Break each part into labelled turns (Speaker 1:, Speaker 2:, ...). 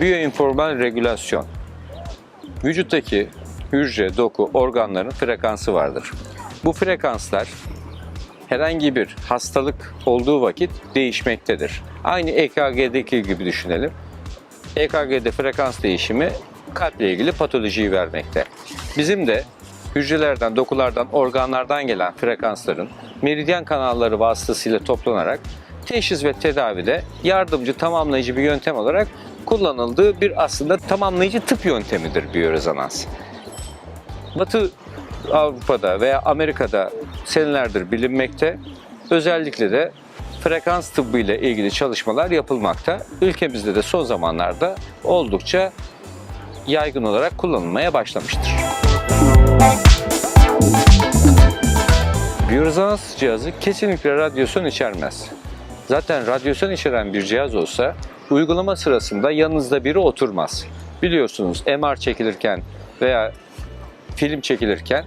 Speaker 1: Biyoinformal regülasyon. Vücuttaki hücre, doku, organların frekansı vardır. Bu frekanslar herhangi bir hastalık olduğu vakit değişmektedir. Aynı EKG'deki gibi düşünelim. EKG'de frekans değişimi kalple ilgili patolojiyi vermekte. Bizim de hücrelerden, dokulardan, organlardan gelen frekansların meridyen kanalları vasıtasıyla toplanarak teşhis ve tedavide yardımcı, tamamlayıcı bir yöntem olarak kullanıldığı bir aslında tamamlayıcı tıp yöntemidir biyorezonans. Batı Avrupa'da veya Amerika'da senelerdir bilinmekte. Özellikle de frekans tıbbı ile ilgili çalışmalar yapılmakta. Ülkemizde de son zamanlarda oldukça yaygın olarak kullanılmaya başlamıştır. Biyorezonans cihazı kesinlikle radyasyon içermez. Zaten radyasyon içeren bir cihaz olsa uygulama sırasında yanınızda biri oturmaz. Biliyorsunuz MR çekilirken veya film çekilirken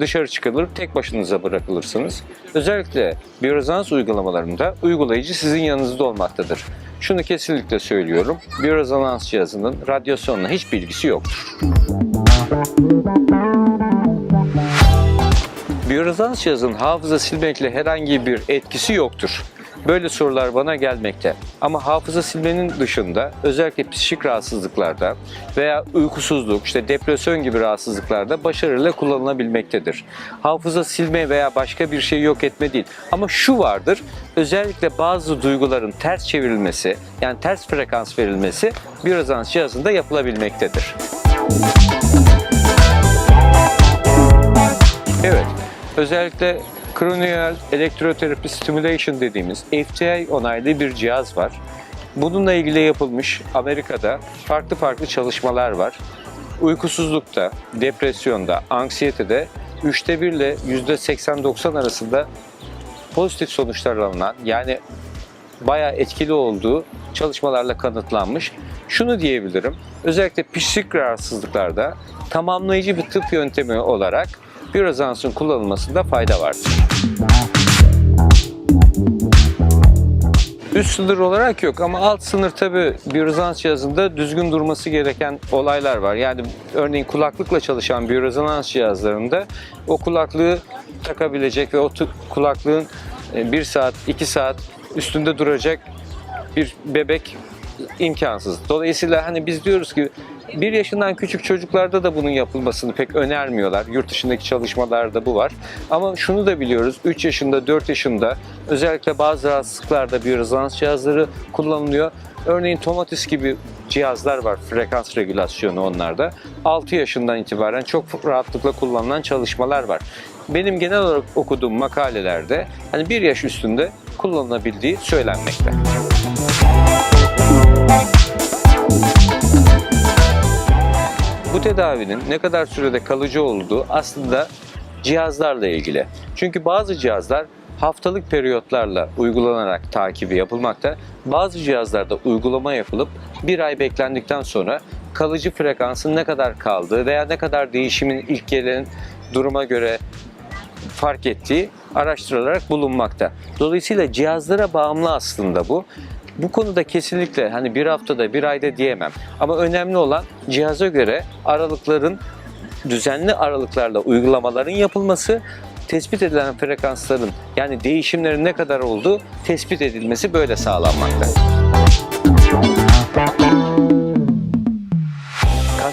Speaker 1: dışarı çıkılır, tek başınıza bırakılırsınız. Özellikle biyorezonans uygulamalarında uygulayıcı sizin yanınızda olmaktadır. Şunu kesinlikle söylüyorum, biyorezonans cihazının radyasyonla hiç bilgisi yoktur. Biyorezonans cihazının hafıza silmekle herhangi bir etkisi yoktur. Böyle sorular bana gelmekte. Ama hafıza silmenin dışında özellikle psikik rahatsızlıklarda veya uykusuzluk, işte depresyon gibi rahatsızlıklarda başarıyla kullanılabilmektedir. Hafıza silme veya başka bir şey yok etme değil. Ama şu vardır, özellikle bazı duyguların ters çevrilmesi, yani ters frekans verilmesi biyorezonans cihazında yapılabilmektedir. Evet, özellikle Cranial Electrotherapy Stimulation dediğimiz FTI onaylı bir cihaz var. Bununla ilgili yapılmış Amerika'da farklı farklı çalışmalar var. Uykusuzlukta, depresyonda, anksiyetede üçte bir ile yüzde 80-90 arasında pozitif sonuçlar alınan yani bayağı etkili olduğu çalışmalarla kanıtlanmış. Şunu diyebilirim, özellikle psikik rahatsızlıklarda tamamlayıcı bir tıp yöntemi olarak biyorezonansın kullanılmasında fayda vardır. Üst sınır olarak yok ama alt sınır tabi biyorezonans cihazında düzgün durması gereken olaylar var. Yani örneğin kulaklıkla çalışan biyorezonans cihazlarında o kulaklığı takabilecek ve o kulaklığın 1 saat, 2 saat üstünde duracak bir bebek imkansız. Dolayısıyla hani biz diyoruz ki bir yaşından küçük çocuklarda da bunun yapılmasını pek önermiyorlar. Yurt dışındaki çalışmalarda bu var. Ama şunu da biliyoruz. 3 yaşında, 4 yaşında özellikle bazı rahatsızlıklarda biyorezonans cihazları kullanılıyor. Örneğin Tomatis gibi cihazlar var. Frekans regülasyonu onlarda. 6 yaşından itibaren çok rahatlıkla kullanılan çalışmalar var. Benim genel olarak okuduğum makalelerde hani 1 yaş üstünde kullanılabildiği söylenmekte. Bu tedavinin ne kadar sürede kalıcı olduğu aslında cihazlarla ilgili. Çünkü bazı cihazlar haftalık periyotlarla uygulanarak takibi yapılmakta. Bazı cihazlarda uygulama yapılıp bir ay beklendikten sonra kalıcı frekansın ne kadar kaldığı veya ne kadar değişimin ilk gelen duruma göre fark ettiği araştırılarak bulunmakta. Dolayısıyla cihazlara bağımlı aslında bu. Bu konuda kesinlikle hani bir haftada bir ayda diyemem. Ama önemli olan cihaza göre aralıkların düzenli aralıklarla uygulamaların yapılması, tespit edilen frekansların yani değişimlerin ne kadar olduğu tespit edilmesi böyle sağlanmakta.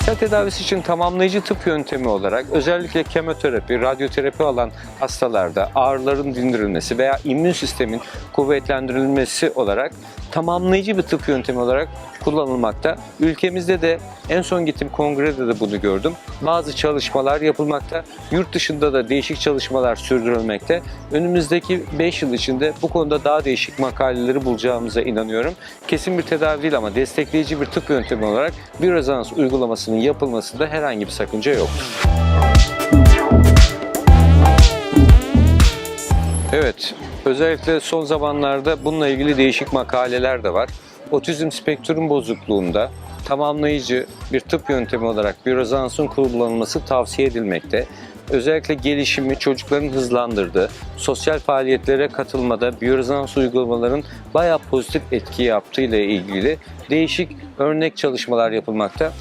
Speaker 1: Kanser tedavisi için tamamlayıcı tıp yöntemi olarak özellikle kemoterapi, radyoterapi alan hastalarda ağrıların dindirilmesi veya immün sistemin kuvvetlendirilmesi olarak tamamlayıcı bir tıp yöntemi olarak kullanılmakta. Ülkemizde de en son gittim kongrede de bunu gördüm. Bazı çalışmalar yapılmakta. Yurt dışında da değişik çalışmalar sürdürülmekte. Önümüzdeki 5 yıl içinde bu konuda daha değişik makaleleri bulacağımıza inanıyorum. Kesin bir tedavi değil ama destekleyici bir tıp yöntemi olarak bir rezonans uygulamasının yapılmasında herhangi bir sakınca yoktur. Evet, özellikle son zamanlarda bununla ilgili değişik makaleler de var. Otizm spektrum bozukluğunda tamamlayıcı bir tıp yöntemi olarak biyorezonansın kullanılması tavsiye edilmekte. Özellikle gelişimi çocukların hızlandırdığı, sosyal faaliyetlere katılmada biyorezonans uygulamaların bayağı pozitif etki yaptığı ile ilgili değişik örnek çalışmalar yapılmakta.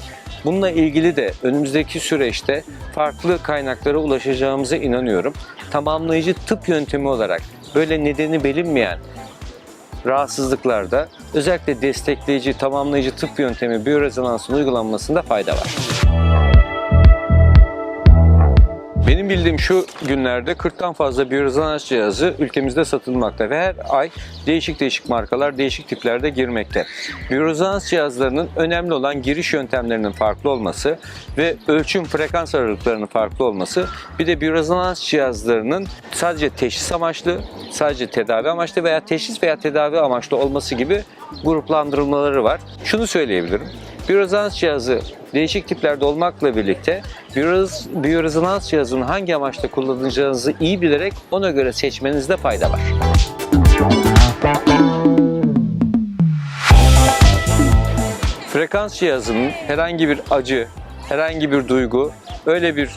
Speaker 1: Bununla ilgili de önümüzdeki süreçte farklı kaynaklara ulaşacağımıza inanıyorum. Tamamlayıcı tıp yöntemi olarak böyle nedeni bilinmeyen rahatsızlıklarda özellikle destekleyici, tamamlayıcı tıp yöntemi biyorezonansın uygulanmasında fayda var. Benim bildiğim şu günlerde 40'tan fazla biyorezonans cihazı ülkemizde satılmakta ve her ay değişik değişik markalar değişik tiplerde girmekte. Biyorezonans cihazlarının önemli olan giriş yöntemlerinin farklı olması ve ölçüm frekans aralıklarının farklı olması bir de biyorezonans cihazlarının sadece teşhis amaçlı, sadece tedavi amaçlı veya teşhis veya tedavi amaçlı olması gibi gruplandırılmaları var. Şunu söyleyebilirim. Biyorezonans cihazı değişik tiplerde olmakla birlikte biyorez, biyorezonans cihazını hangi amaçla kullanacağınızı iyi bilerek ona göre seçmenizde fayda var. Frekans cihazının herhangi bir acı, herhangi bir duygu, öyle bir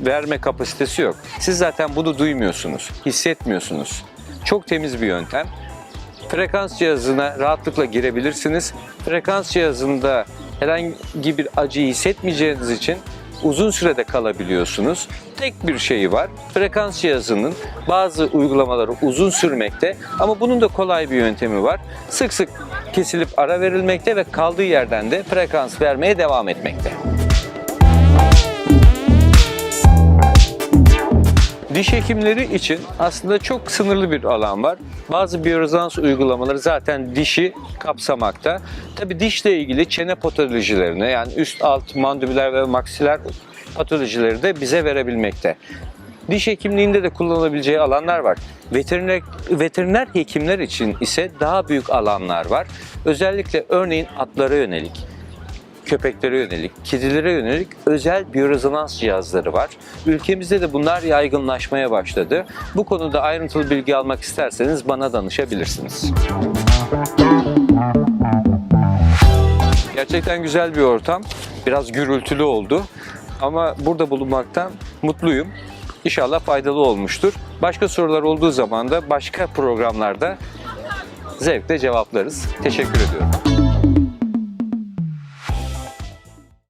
Speaker 1: verme kapasitesi yok. Siz zaten bunu duymuyorsunuz, hissetmiyorsunuz. Çok temiz bir yöntem. Frekans cihazına rahatlıkla girebilirsiniz. Frekans cihazında herhangi bir acıyı hissetmeyeceğiniz için uzun sürede kalabiliyorsunuz. Tek bir şeyi var. Frekans cihazının bazı uygulamaları uzun sürmekte ama bunun da kolay bir yöntemi var. Sık sık kesilip ara verilmekte ve kaldığı yerden de frekans vermeye devam etmekte. Diş hekimleri için aslında çok sınırlı bir alan var. Bazı biyorezonans uygulamaları zaten dişi kapsamakta. Tabi dişle ilgili çene patolojilerine yani üst alt mandibüler ve maksiler patolojileri de bize verebilmekte. Diş hekimliğinde de kullanılabileceği alanlar var. Veteriner, veteriner hekimler için ise daha büyük alanlar var. Özellikle örneğin atlara yönelik, köpeklere yönelik, kedilere yönelik özel biyorezonans cihazları var. Ülkemizde de bunlar yaygınlaşmaya başladı. Bu konuda ayrıntılı bilgi almak isterseniz bana danışabilirsiniz. Gerçekten güzel bir ortam. Biraz gürültülü oldu. Ama burada bulunmaktan mutluyum. İnşallah faydalı olmuştur. Başka sorular olduğu zaman da başka programlarda zevkle cevaplarız. Teşekkür ediyorum.